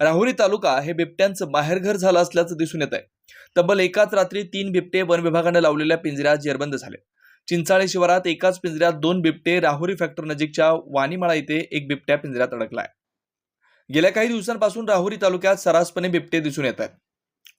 राहुरी तालुका हे बिबट्यांचं माहेरघर झालं असल्याचं दिसून येत आहे तब्बल एकाच रात्री तीन बिबटे वन विभागानं लावलेल्या पिंजऱ्यात जेरबंद झाले. चिंचाळे शिवारात एकाच पिंजऱ्यात दोन बिबटे राहुरी फॅक्टरी नजीकच्या वाणीमाळा इथे एक बिबट्या पिंजऱ्यात अडकलाय. गेल्या काही दिवसांपासून राहुरी तालुक्यात सरासपणे बिबटे दिसून येत आहेत.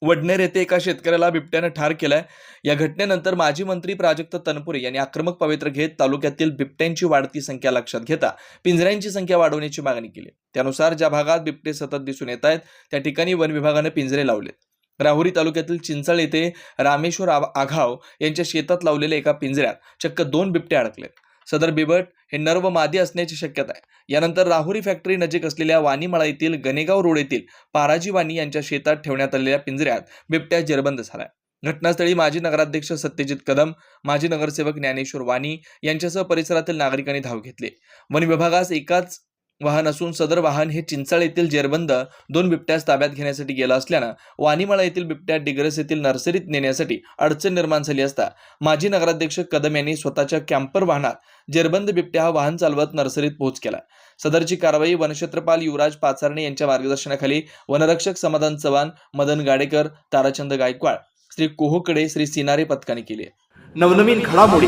वडनेर येथे एका शेतकऱ्याला बिबट्यानं ठार केलाय. या घटनेनंतर माजी मंत्री प्राजक्त तनपुरे यांनी आक्रमक पवित्र घेत तालुक्यातील बिबट्यांची वाढती संख्या लक्षात घेता पिंजऱ्यांची संख्या वाढवण्याची मागणी केली. त्यानुसार ज्या भागात बिबटे सतत दिसून येत आहेत त्या ठिकाणी वन विभागानं पिंजरे लावलेत. राहुरी तालुक्यातील चिंचळ येथे रामेश्वर आघाव यांच्या शेतात लावलेल्या एका पिंजऱ्यात चक्क दोन बिबटे अडकलेत. सदर बिबट हे नर व मादी असण्याची शक्यता आहे. यानंतर राहुरी फॅक्टरी नजीक असलेल्या वाणीमळा येथील गणेगाव रोड येथील पाराजी वाणी यांच्या शेतात ठेवण्यात आलेल्या पिंजऱ्यात बिबट्या जेरबंद झालाय. घटनास्थळी माजी नगराध्यक्ष सत्यजित कदम माजी नगरसेवक ज्ञानेश्वर वाणी यांच्यासह परिसरातील नागरिकांनी धाव घेतली. वन विभागास एकाच वाहन असून सदर वाहन हे चिंचाळ येथील जेरबंद दोन बिबट्यास ताब्यात घेण्यासाठी गेलं असल्यानं वाणीमाळा येथील बिबट्या डिग्रस येथील नर्सरीत नेण्यासाठी अडचण निर्माण झाली असता माजी नगराध्यक्ष कदम यांनी स्वतःच्या कॅम्पर वाहनात जेरबंद बिबट्या हा वाहन चालवत नर्सरीत पोहोच केला. सदरची कारवाई वनक्षेत्रपाल युवराज पाचारणे यांच्या मार्गदर्शनाखाली वनरक्षक समाधान चव्हाण मदन गाडेकर ताराचंद गायकवाड श्री कोहोकडे श्री सिनारे पथकाने केली नवनवीन घडामोडी